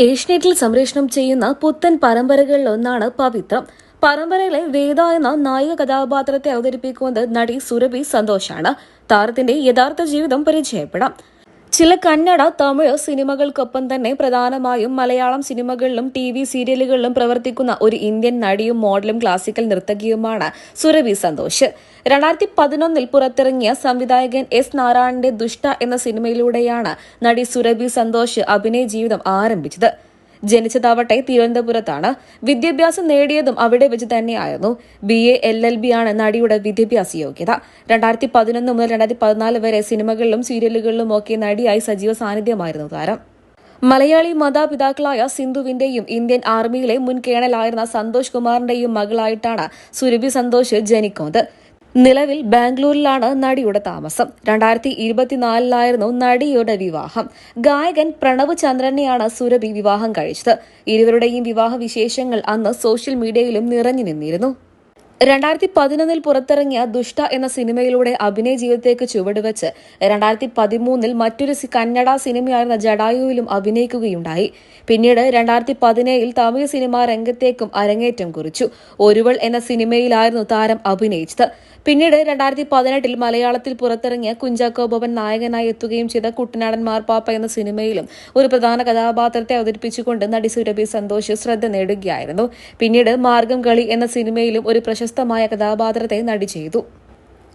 ഏഷ്യനെറ്റിൽ സംപ്രേഷണം ചെയ്യുന്ന പുത്തൻ പരമ്പരകളിലൊന്നാണ് പവിത്രം. പരമ്പരയിലെ വേദ എന്ന നായിക കഥാപാത്രത്തെ അവതരിപ്പിക്കുന്നത് നടി സുരഭി സന്തോഷാണ്. താരത്തിന്റെ യഥാർത്ഥ ജീവിതം പരിചയപ്പെടാം. ചില കന്നഡ തമിഴ് സിനിമകൾക്കൊപ്പം തന്നെ പ്രധാനമായും മലയാളം സിനിമകളിലും ടി വി സീരിയലുകളിലും പ്രവർത്തിക്കുന്ന ഒരു ഇന്ത്യൻ നടിയും മോഡലും ക്ലാസിക്കൽ നർത്തകിയുമാണ് സുരഭി സന്തോഷ്. രണ്ടായിരത്തി പതിനൊന്നിൽ പുറത്തിറങ്ങിയ സംവിധായകൻ എസ് നാരായണന്റെ ദുഷ്ട എന്ന സിനിമയിലൂടെയാണ് നടി സുരഭി സന്തോഷ് അഭിനയ ജീവിതം ആരംഭിച്ചത്. ജനിച്ചതാവട്ടെ തിരുവനന്തപുരത്താണ്. വിദ്യാഭ്യാസം നേടിയതും അവിടെ വെച്ച് തന്നെയായിരുന്നു. B A L L B ആണ് നടിയുടെ വിദ്യാഭ്യാസ യോഗ്യത. രണ്ടായിരത്തി പതിനൊന്ന് മുതൽ രണ്ടായിരത്തി പതിനാല് വരെ സിനിമകളിലും സീരിയലുകളിലും ഒക്കെ നടിയായി സജീവ സാന്നിധ്യമായിരുന്നു താരം. മലയാളി മാതാപിതാക്കളായ സിന്ധുവിന്റെയും ഇന്ത്യൻ ആർമിയിലെ മുൻ കേണലായിരുന്ന സന്തോഷ് കുമാറിന്റെയും മകളായിട്ടാണ് സുരഭി സന്തോഷ് ജനിക്കുന്നത്. നിലവിൽ ബാംഗ്ലൂരിലാണ് നടിയുടെ താമസം. രണ്ടായിരത്തി ഇരുപത്തിനാലിലായിരുന്നു നടിയുടെ വിവാഹം. ഗായകൻ പ്രണവ് ചന്ദ്രനെയാണ് സുരഭി വിവാഹം കഴിച്ചത്. ഇരുവരുടെയും വിവാഹ വിശേഷങ്ങൾ അന്ന് സോഷ്യൽ മീഡിയയിലും നിറഞ്ഞു നിന്നിരുന്നു. രണ്ടായിരത്തി പതിനൊന്നിൽ പുറത്തിറങ്ങിയ ദുഷ്ട എന്ന സിനിമയിലൂടെ അഭിനയ ജീവിതത്തേക്ക് ചുവടുവെച്ച് രണ്ടായിരത്തി പതിമൂന്നിൽ മറ്റൊരു കന്നഡ സിനിമയായിരുന്ന ജഡായുവിലും അഭിനയിക്കുകയുണ്ടായി. പിന്നീട് രണ്ടായിരത്തി പതിനേഴിൽ തമിഴ് സിനിമാ രംഗത്തേക്കും അരങ്ങേറ്റം കുറിച്ചു. ഒരുവൾ എന്ന സിനിമയിലായിരുന്നു താരം അഭിനയിച്ചത്. പിന്നീട് രണ്ടായിരത്തി പതിനെട്ടിൽ മലയാളത്തിൽ പുറത്തിറങ്ങിയ കുഞ്ചാക്കോ ബോബൻ നായകനായി എത്തുകയും ചെയ്ത കുട്ടനാടൻ മാർപ്പാപ്പ എന്ന സിനിമയിലും ഒരു പ്രധാന കഥാപാത്രത്തെ അവതരിപ്പിച്ചുകൊണ്ട് നടി സുരഭി സന്തോഷ് ശ്രദ്ധ നേടുകയായിരുന്നു. പിന്നീട് മാർഗം കളി എന്ന സിനിമയിലും ഒരു പ്രശസ്തമായ കഥാപാത്രത്തെ നടി ചെയ്തു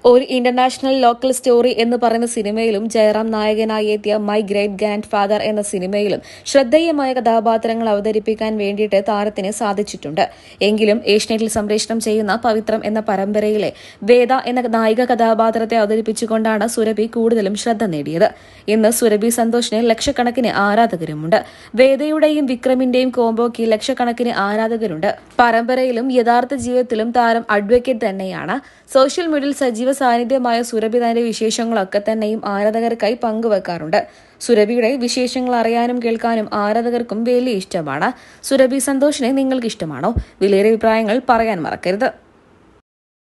ഒരു ഇന്റർനാഷണൽ ലോക്കൽ സ്റ്റോറി എന്ന് പറയുന്ന സിനിമയിലും ജയറാം നായകനായി എത്തിയ മൈ ഗ്രേറ്റ് ഗ്രാൻഡ് ഫാദർ എന്ന സിനിമയിലും ശ്രദ്ധേയമായ കഥാപാത്രങ്ങൾ അവതരിപ്പിക്കാൻ വേണ്ടിയിട്ട് താരത്തിന് സാധിച്ചിട്ടുണ്ട്. എങ്കിലും ഏഷ്യനെറ്റിൽ സംപ്രേഷണം ചെയ്യുന്ന പവിത്രം എന്ന പരമ്പരയിലെ വേദ എന്ന നായിക കഥാപാത്രത്തെ അവതരിപ്പിച്ചുകൊണ്ടാണ് സുരഭി കൂടുതലും ശ്രദ്ധ നേടിയത്. ഇന്ന് സുരഭി സന്തോഷിന് ലക്ഷക്കണക്കിന് ആരാധകരുമുണ്ട്. വേദയുടെയും വിക്രമിന്റെയും കോംബോയ്ക്ക് ലക്ഷക്കണക്കിന് ആരാധകരുണ്ട്. പരമ്പരയിലും യഥാർത്ഥ ജീവിതത്തിലും താരം അഡ്വക്കേറ്റ് തന്നെയാണ്. സോഷ്യൽ മീഡിയയിൽ സജീവ സാന്നിധ്യമായ സുരഭി തന്റെ വിശേഷങ്ങളൊക്കെ തന്നെയും ആരാധകർക്കായി പങ്കുവെക്കാറുണ്ട്. സുരഭിയുടെ വിശേഷങ്ങൾ അറിയാനും കേൾക്കാനും ആരാധകർക്കും വലിയ ഇഷ്ടമാണ്. സുരഭി സന്തോഷിനെ നിങ്ങൾക്ക് ഇഷ്ടമാണോ വിലയേറെ അഭിപ്രായങ്ങൾ പറയാൻ മറക്കരുത്.